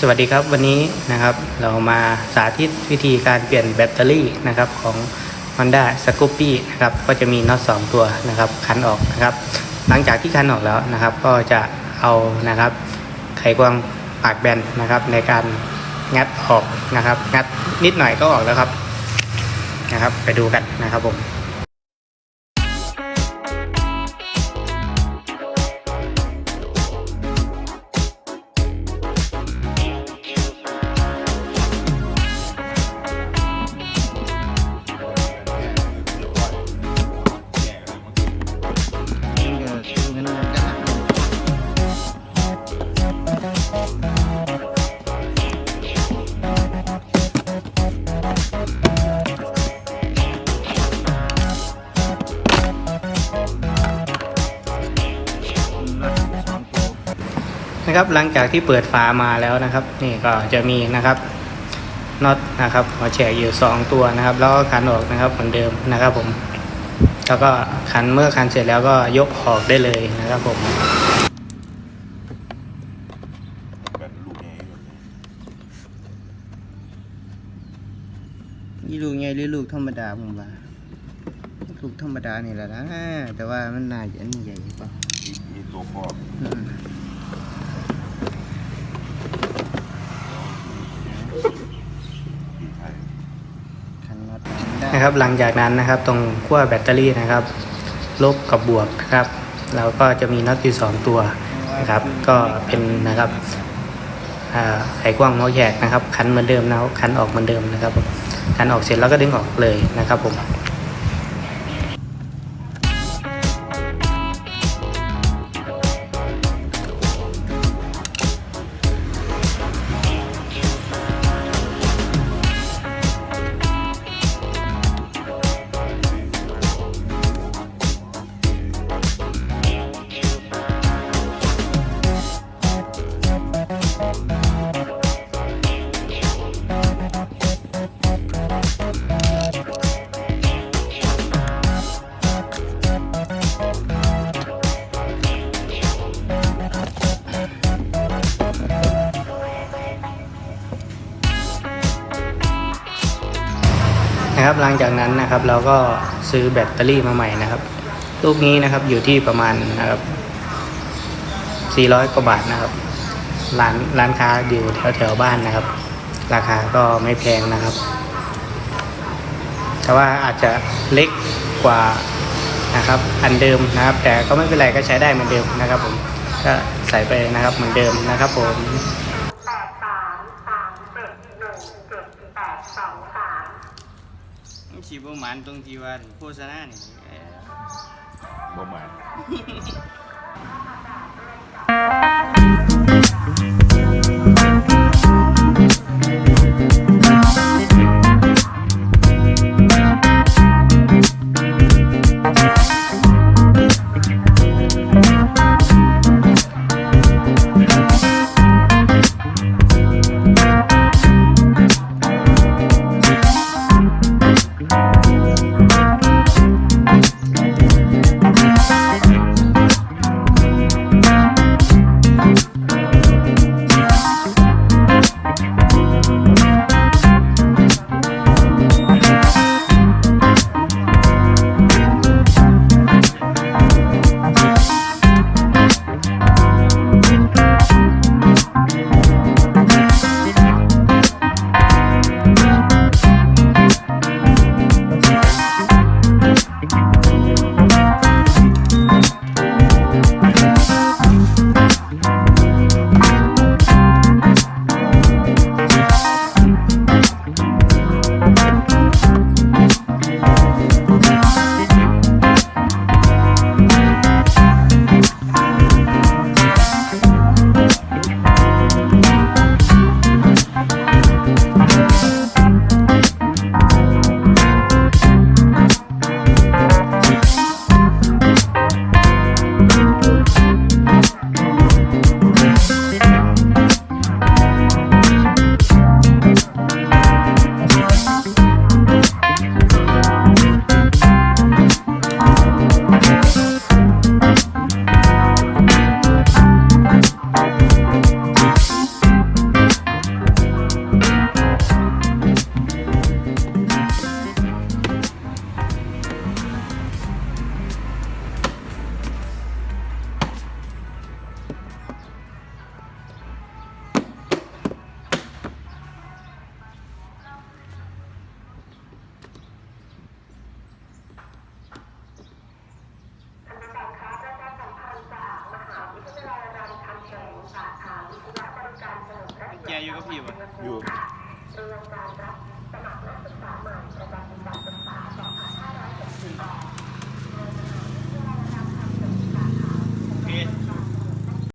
สวัสดีครับวันนี้นะครับเรามาสาธิตวิธีการเปลี่ยนแบตเตอรี่นะครับของ Honda s c o p y นะครับก็จะมีน็อต2ตัวนะครับคันออกนะครับหลังจากที่คันออกแล้วนะครับ ก็จะเอานะครับไขควงปากแบนนะครับ ในการงัดออกนะครับ งัดนิดหน่อยก็ออกแล้วครับนะครับ ไปดูกันนะครับผม นะครับ หลังจากที่เปิดฝามาแล้วนะครับ นี่ก็จะมีนะครับน็อตนะครับหัวแฉกอยู่สองตัวนะครับ แล้วก็ขันออกนะครับเหมือนเดิมนะครับผม แล้วก็ขันเมื่อขันเสร็จแล้วก็ยกออกได้เลยนะครับผมแบบลูกใหญ่แบบนี้นี่ลูกไงหรือลูกธรรมดาผมว่าลูกธรรมดานี่แหละนะแต่ว่ามันน่าจะอันนี้ใหญ่กว่ามีมีตัวครอบ อืม ที่ไทย คันน็อตได้ นะครับ หลังจากนั้นนะครับ ตรงขั้วแบตเตอรี่นะครับ ลบกับบวกนะครับเราก็จะมีน็อตอยู่สองตัวนะครับ ก็เป็นนะครับไขควงเมาส์แยกนะครับ คันเหมือนเดิมนะครับคันออกเหมือนเดิมนะครับคันออกเสร็จแล้วก็ดึงออกเลยนะครับผม นะครับ หลังจากนั้นนะครับเราก็ซื้อแบตเตอรี่มาใหม่นะครับ ลูกนี้นะครับอยู่ที่ประมาณนะครับ 400 กว่าบาทนะครับ ร้านร้านค้าอยู่แถวแถวๆบ้านนะครับ ราคาก็ไม่แพงนะครับ แต่ว่าอาจจะเล็กกว่านะครับอันเดิมนะครับ แต่ก็ไม่เป็นไรก็ใช้ได้เหมือนเดิมนะครับผมก็ใส่ไปนะครับเหมือนเดิมนะครับผม แปดสามสามเจ็ดหนึ่งเจ็ดแปดสองสาม มันสีประมาณตรงที่ว่าโฆษณานี่เอ่อประมาณ อยู่อยู่